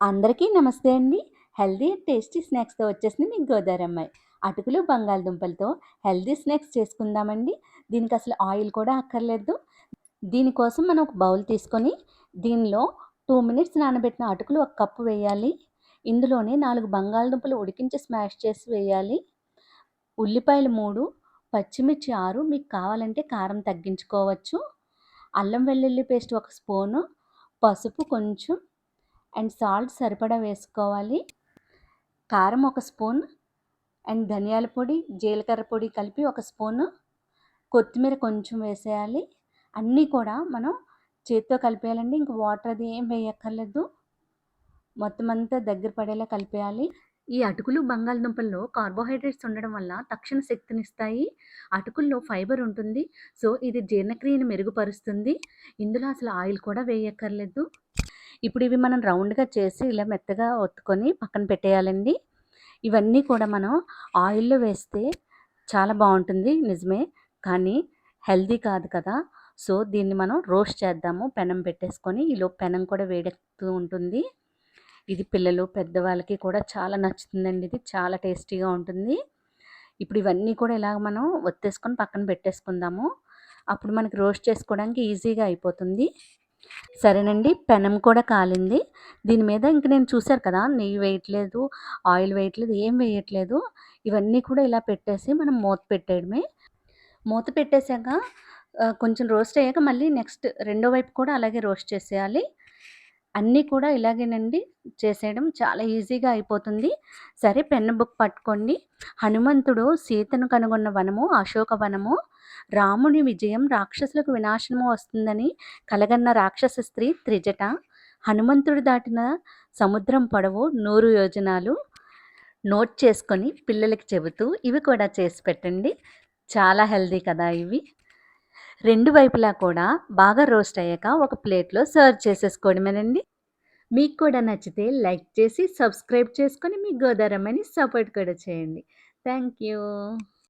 అందరికీ నమస్తే అండి. హెల్దీ టేస్టీ స్నాక్స్తో వచ్చేసింది మీ గోదావరి అమ్మాయి. అటుకులు బంగాళదుంపలతో హెల్దీ స్నాక్స్ చేసుకుందామండి. దీనికి అసలు ఆయిల్ కూడా అక్కర్లేదు. దీనికోసం మనం ఒక బౌల్ తీసుకొని దీనిలో టూ మినిట్స్ నానబెట్టిన అటుకులు ఒక కప్పు వేయాలి. ఇందులోనే నాలుగు బంగాళదుంపలు ఉడికించి స్మాష్ చేసి వేయాలి. ఉల్లిపాయలు మూడు పచ్చిమిర్చి ఆరు మీకు కావాలంటే కారం తగ్గించుకోవచ్చు. అల్లం వెల్లుల్లి పేస్ట్ ఒక స్పూను పసుపు కొంచెం అండ్ సాల్ట్ సరిపడా వేసుకోవాలి. కారం ఒక స్పూన్ అండ్ ధనియాల పొడి జీలకర్ర పొడి కలిపి ఒక స్పూను. కొత్తిమీర కొంచెం వేసేయాలి. అన్నీ కూడా మనం చేతితో కలిపేయాలండి. ఇంక వాటర్ అది ఏం వేయక్కర్లేదు. మొత్తం అంతా దగ్గర పడేలా కలిపేయాలి. ఈ అటుకులు బంగాళదుంపల్లో కార్బోహైడ్రేట్స్ ఉండడం వల్ల తక్షణ శక్తినిస్తాయి. అటుకుల్లో ఫైబర్ ఉంటుంది. సో ఇది జీర్ణక్రియను మెరుగుపరుస్తుంది. ఇందులో అసలు ఆయిల్ కూడా వేయక్కర్లేదు. ఇప్పుడు ఇవి మనం రౌండ్గా చేసి ఇలా మెత్తగా ఒత్తుకొని పక్కన పెట్టేయాలండి. ఇవన్నీ కూడా మనం ఆయిల్లో వేస్తే చాలా బాగుంటుంది నిజమే. కానీ హెల్దీ కాదు కదా. సో దీన్ని మనం రోస్ట్ చేద్దాము. పెనం పెట్టేసుకొని ఈలో పెనం కూడా వేడెక్కుతూ ఉంటుంది. ఇది పిల్లలు పెద్దవాళ్ళకి కూడా చాలా నచ్చుతుందండి. ఇది చాలా టేస్టీగా ఉంటుంది. ఇప్పుడు ఇవన్నీ కూడా ఇలాగ మనం ఒత్తేసుకొని పక్కన పెట్టేసుకుందాము. అప్పుడు మనకి రోస్ట్ చేసుకోవడానికి ఈజీగా అయిపోతుంది. సరేనండి పెనం కూడా కాలింది. దీని మీద ఇంక నేను చూశారు కదా నెయ్యి వేయట్లేదు ఆయిల్ వేయట్లేదు ఏం వేయట్లేదు. ఇవన్నీ కూడా ఇలా పెట్టేసి మనం మూత పెట్టేయడమే. మూత పెట్టేశాక కొంచెం రోస్ట్ అయ్యాక మళ్ళీ నెక్స్ట్ రెండో వైపు కూడా అలాగే రోస్ట్ చేసేయాలి. అన్నీ కూడా ఇలాగేనండి చేసేయడం చాలా ఈజీగా అయిపోతుంది. సరే పెన్ను బుక్ పట్టుకోండి. హనుమంతుడు సీతను కనుగొన్న వనము అశోక వనము రాముని విజయం రాక్షసులకు వినాశనము వస్తుందని కలగన్న రాక్షస స్త్రీ త్రిజట హనుమంతుడు దాటిన సముద్రం పొడవు నూరు యోజనాలు నోట్ చేసుకొని పిల్లలకి చెబుతూ ఇవి కూడా చేసి పెట్టండి. చాలా హెల్దీ కదా ఇవి. రెండు వైపులా కూడా బాగా రోస్ట్ అయ్యాక ఒక ప్లేట్లో సర్వ్ చేసేసుకోవడమేనండి మీకు కూడా నచ్చితే లైక్ చేసి సబ్స్క్రైబ్ చేసుకొని మీ గోదారమ్మని సపోర్ట్ కూడా చేయండి. Thank you.